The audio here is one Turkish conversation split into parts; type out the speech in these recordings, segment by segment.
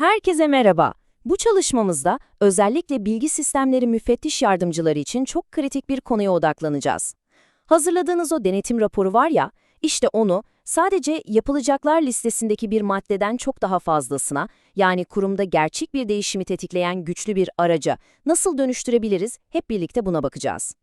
Herkese merhaba. Bu çalışmamızda özellikle bilgi sistemleri müfettiş yardımcıları için çok kritik bir konuya odaklanacağız. Hazırladığınız o denetim raporu var ya, işte onu sadece yapılacaklar listesindeki bir maddeden çok daha fazlasına, yani kurumda gerçek bir değişimi tetikleyen güçlü bir araca nasıl dönüştürebiliriz hep birlikte buna bakacağız.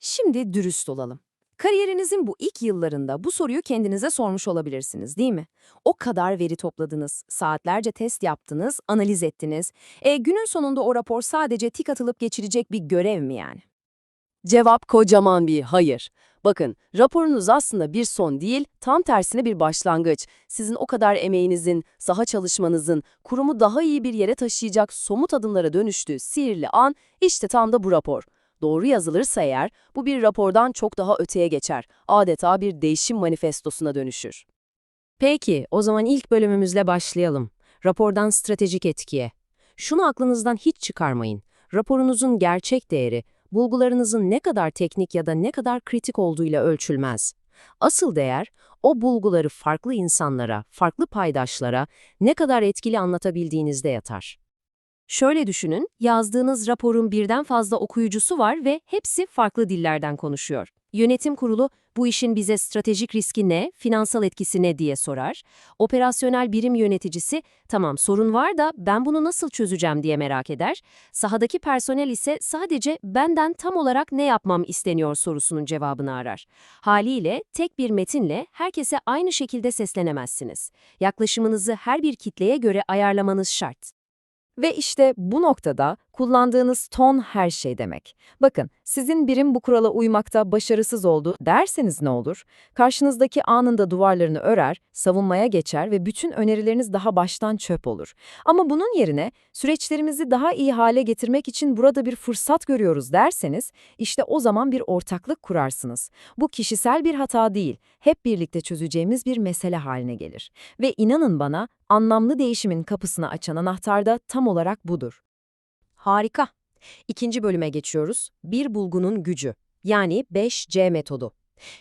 Şimdi dürüst olalım. Kariyerinizin bu ilk yıllarında bu soruyu kendinize sormuş olabilirsiniz, değil mi? O kadar veri topladınız, saatlerce test yaptınız, analiz ettiniz. E, günün sonunda o rapor sadece tik atılıp geçirecek bir görev mi yani? Cevap kocaman bir hayır. Bakın, raporunuz aslında bir son değil, tam tersine bir başlangıç. Sizin o kadar emeğinizin, saha çalışmanızın, kurumu daha iyi bir yere taşıyacak somut adımlara dönüştüğü sihirli an, işte tam da bu rapor. Doğru yazılırsa eğer, bu bir rapordan çok daha öteye geçer. Adeta bir değişim manifestosuna dönüşür. Peki, o zaman ilk bölümümüzle başlayalım. Rapordan stratejik etkiye. Şunu aklınızdan hiç çıkarmayın. Raporunuzun gerçek değeri, bulgularınızın ne kadar teknik ya da ne kadar kritik olduğuyla ölçülmez. Asıl değer, o bulguları farklı insanlara, farklı paydaşlara ne kadar etkili anlatabildiğinizde yatar. Şöyle düşünün, yazdığınız raporun birden fazla okuyucusu var ve hepsi farklı dillerden konuşuyor. Yönetim kurulu bu işin bize stratejik riski ne, finansal etkisi ne diye sorar. Operasyonel birim yöneticisi, tamam sorun var da ben bunu nasıl çözeceğim diye merak eder. Sahadaki personel ise sadece benden tam olarak ne yapmam isteniyor sorusunun cevabını arar. Haliyle tek bir metinle herkese aynı şekilde seslenemezsiniz. Yaklaşımınızı her bir kitleye göre ayarlamanız şart. Ve işte bu noktada kullandığınız ton her şey demek. Bakın, sizin birim bu kurala uymakta başarısız oldu derseniz ne olur? Karşınızdaki anında duvarlarını örer, savunmaya geçer ve bütün önerileriniz daha baştan çöp olur. Ama bunun yerine süreçlerimizi daha iyi hale getirmek için burada bir fırsat görüyoruz derseniz, işte o zaman bir ortaklık kurarsınız. Bu kişisel bir hata değil, hep birlikte çözeceğimiz bir mesele haline gelir. Ve inanın bana, anlamlı değişimin kapısını açan anahtar da tam olarak budur. Harika. İkinci bölüme geçiyoruz. Bir bulgunun gücü. Yani 5C metodu.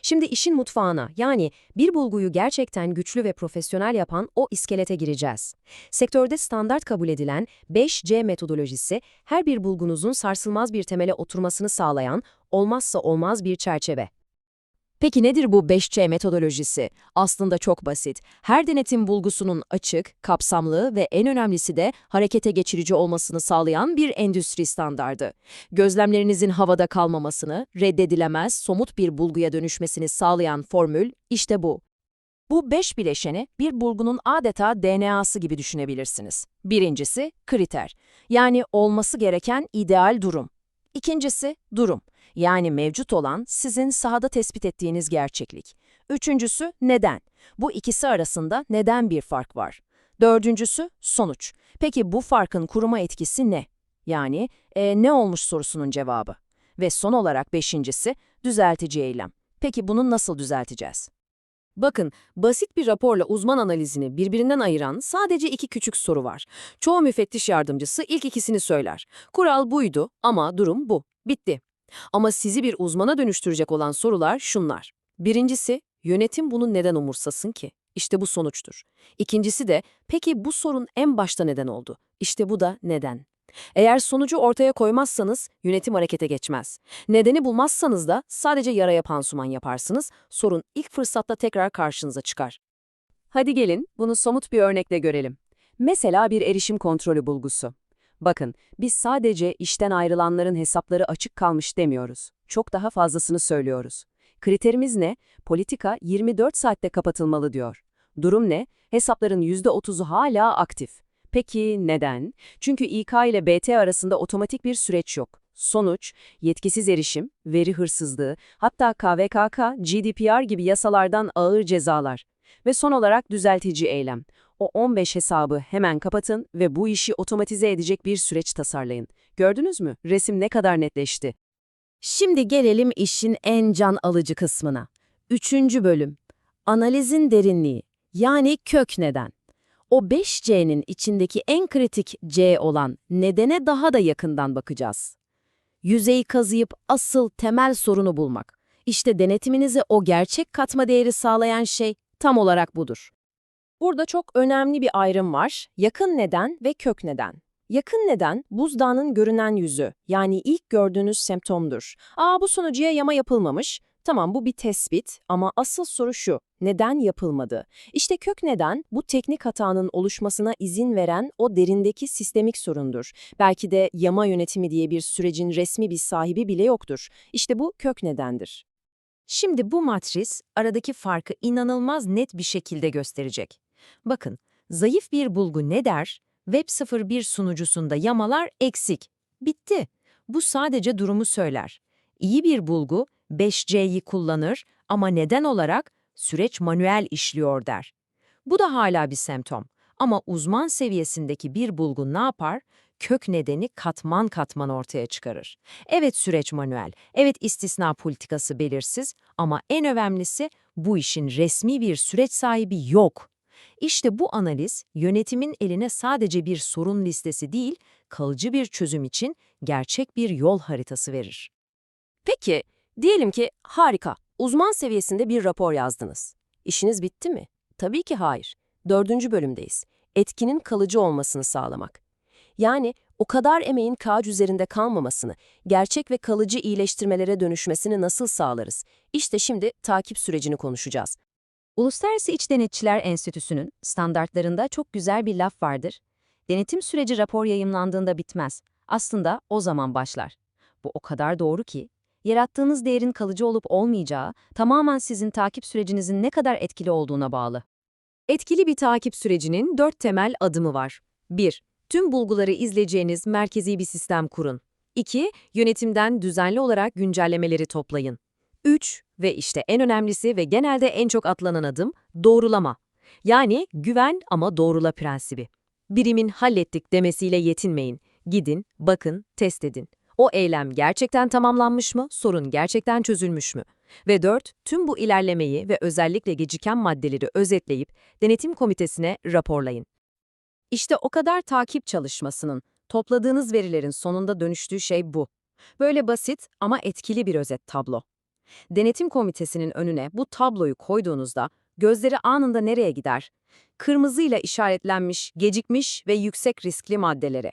Şimdi işin mutfağına, yani bir bulguyu gerçekten güçlü ve profesyonel yapan o iskelete gireceğiz. Sektörde standart kabul edilen 5C metodolojisi, her bir bulgunuzun sarsılmaz bir temele oturmasını sağlayan, olmazsa olmaz bir çerçeve. Peki nedir bu 5C metodolojisi? Aslında çok basit. Her denetim bulgusunun açık, kapsamlı ve en önemlisi de harekete geçirici olmasını sağlayan bir endüstri standardı. Gözlemlerinizin havada kalmamasını, reddedilemez, somut bir bulguya dönüşmesini sağlayan formül işte bu. Bu beş bileşeni bir bulgunun adeta DNA'sı gibi düşünebilirsiniz. Birincisi kriter, yani olması gereken ideal durum. İkincisi durum, yani mevcut olan sizin sahada tespit ettiğiniz gerçeklik. Üçüncüsü neden. Bu ikisi arasında neden bir fark var. Dördüncüsü sonuç. Peki bu farkın kuruma etkisi ne? Yani e, ne olmuş sorusunun cevabı. Ve son olarak beşincisi düzeltici eylem. Peki bunu nasıl düzelteceğiz? Bakın, basit bir raporla uzman analizini birbirinden ayıran sadece iki küçük soru var. Çoğu müfettiş yardımcısı ilk ikisini söyler. Kural buydu ama durum bu. Bitti. Ama sizi bir uzmana dönüştürecek olan sorular şunlar. Birincisi, yönetim bunu neden umursasın ki? İşte bu sonuçtur. İkincisi de, peki bu sorun en başta neden oldu? İşte bu da neden. Eğer sonucu ortaya koymazsanız yönetim harekete geçmez. Nedeni bulmazsanız da sadece yaraya pansuman yaparsınız, sorun ilk fırsatta tekrar karşınıza çıkar. Hadi gelin bunu somut bir örnekle görelim. Mesela bir erişim kontrolü bulgusu. Bakın, biz sadece işten ayrılanların hesapları açık kalmış demiyoruz. Çok daha fazlasını söylüyoruz. Kriterimiz ne? Politika 24 saatte kapatılmalı diyor. Durum ne? Hesapların %30'u hala aktif. Peki neden? Çünkü İK ile BT arasında otomatik bir süreç yok. Sonuç, yetkisiz erişim, veri hırsızlığı, hatta KVKK, GDPR gibi yasalardan ağır cezalar. Ve son olarak düzeltici eylem. O 15 hesabı hemen kapatın ve bu işi otomatize edecek bir süreç tasarlayın. Gördünüz mü? Resim ne kadar netleşti. Şimdi gelelim işin en can alıcı kısmına. Üçüncü bölüm. Analizin derinliği, yani kök neden. O 5C'nin içindeki en kritik C olan nedene daha da yakından bakacağız. Yüzeyi kazıyıp asıl temel sorunu bulmak. İşte denetiminize o gerçek katma değeri sağlayan şey tam olarak budur. Burada çok önemli bir ayrım var. Yakın neden ve kök neden. Yakın neden buzdağının görünen yüzü, yani ilk gördüğünüz semptomdur. Aa bu sonucuya yama yapılmamış. Tamam bu bir tespit ama asıl soru şu, neden yapılmadı? İşte kök neden bu teknik hatanın oluşmasına izin veren o derindeki sistemik sorundur. Belki de yama yönetimi diye bir sürecin resmi bir sahibi bile yoktur. İşte bu kök nedendir. Şimdi bu matris aradaki farkı inanılmaz net bir şekilde gösterecek. Bakın, zayıf bir bulgu ne der? Web 01 sunucusunda yamalar eksik. Bitti. Bu sadece durumu söyler. İyi bir bulgu 5C'yi kullanır ama neden olarak süreç manuel işliyor der. Bu da hala bir semptom. Ama uzman seviyesindeki bir bulgu ne yapar? Kök nedeni katman katman ortaya çıkarır. Evet süreç manuel, evet istisna politikası belirsiz ama en önemlisi bu işin resmi bir süreç sahibi yok. İşte bu analiz yönetimin eline sadece bir sorun listesi değil, kalıcı bir çözüm için gerçek bir yol haritası verir. Peki, diyelim ki harika, uzman seviyesinde bir rapor yazdınız. İşiniz bitti mi? Tabii ki hayır. Dördüncü bölümdeyiz. Etkinin kalıcı olmasını sağlamak. Yani o kadar emeğin kağıt üzerinde kalmamasını, gerçek ve kalıcı iyileştirmelere dönüşmesini nasıl sağlarız? İşte şimdi takip sürecini konuşacağız. Uluslararası İç Denetçiler Enstitüsü'nün standartlarında çok güzel bir laf vardır. Denetim süreci rapor yayımlandığında bitmez. Aslında o zaman başlar. Bu o kadar doğru ki, yarattığınız değerin kalıcı olup olmayacağı tamamen sizin takip sürecinizin ne kadar etkili olduğuna bağlı. Etkili bir takip sürecinin dört temel adımı var. 1. Tüm bulguları izleyeceğiniz merkezi bir sistem kurun. 2. Yönetimden düzenli olarak güncellemeleri toplayın. 3. Ve işte en önemlisi ve genelde en çok atlanan adım, doğrulama. Yani güven ama doğrula prensibi. Birimin hallettik demesiyle yetinmeyin. Gidin, bakın, test edin. O eylem gerçekten tamamlanmış mı, sorun gerçekten çözülmüş mü? Ve 4. Tüm bu ilerlemeyi ve özellikle geciken maddeleri özetleyip denetim komitesine raporlayın. İşte o kadar takip çalışmasının, topladığınız verilerin sonunda dönüştüğü şey bu. Böyle basit ama etkili bir özet tablo. Denetim komitesinin önüne bu tabloyu koyduğunuzda gözleri anında nereye gider? Kırmızıyla işaretlenmiş, gecikmiş ve yüksek riskli maddelere.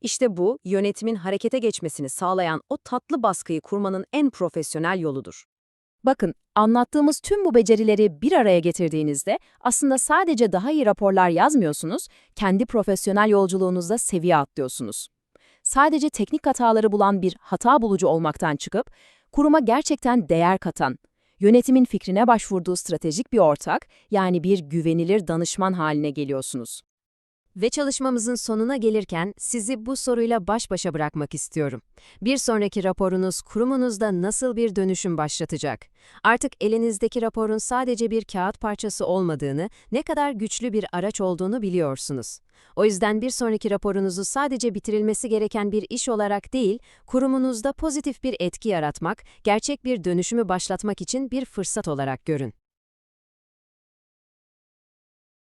İşte bu, yönetimin harekete geçmesini sağlayan o tatlı baskıyı kurmanın en profesyonel yoludur. Bakın, anlattığımız tüm bu becerileri bir araya getirdiğinizde aslında sadece daha iyi raporlar yazmıyorsunuz, kendi profesyonel yolculuğunuzda seviye atlıyorsunuz. Sadece teknik hataları bulan bir hata bulucu olmaktan çıkıp, kuruma gerçekten değer katan, yönetimin fikrine başvurduğu stratejik bir ortak, yani bir güvenilir danışman haline geliyorsunuz. Ve çalışmamızın sonuna gelirken sizi bu soruyla baş başa bırakmak istiyorum. Bir sonraki raporunuz kurumunuzda nasıl bir dönüşüm başlatacak? Artık elinizdeki raporun sadece bir kağıt parçası olmadığını, ne kadar güçlü bir araç olduğunu biliyorsunuz. O yüzden bir sonraki raporunuzu sadece bitirilmesi gereken bir iş olarak değil, kurumunuzda pozitif bir etki yaratmak, gerçek bir dönüşümü başlatmak için bir fırsat olarak görün.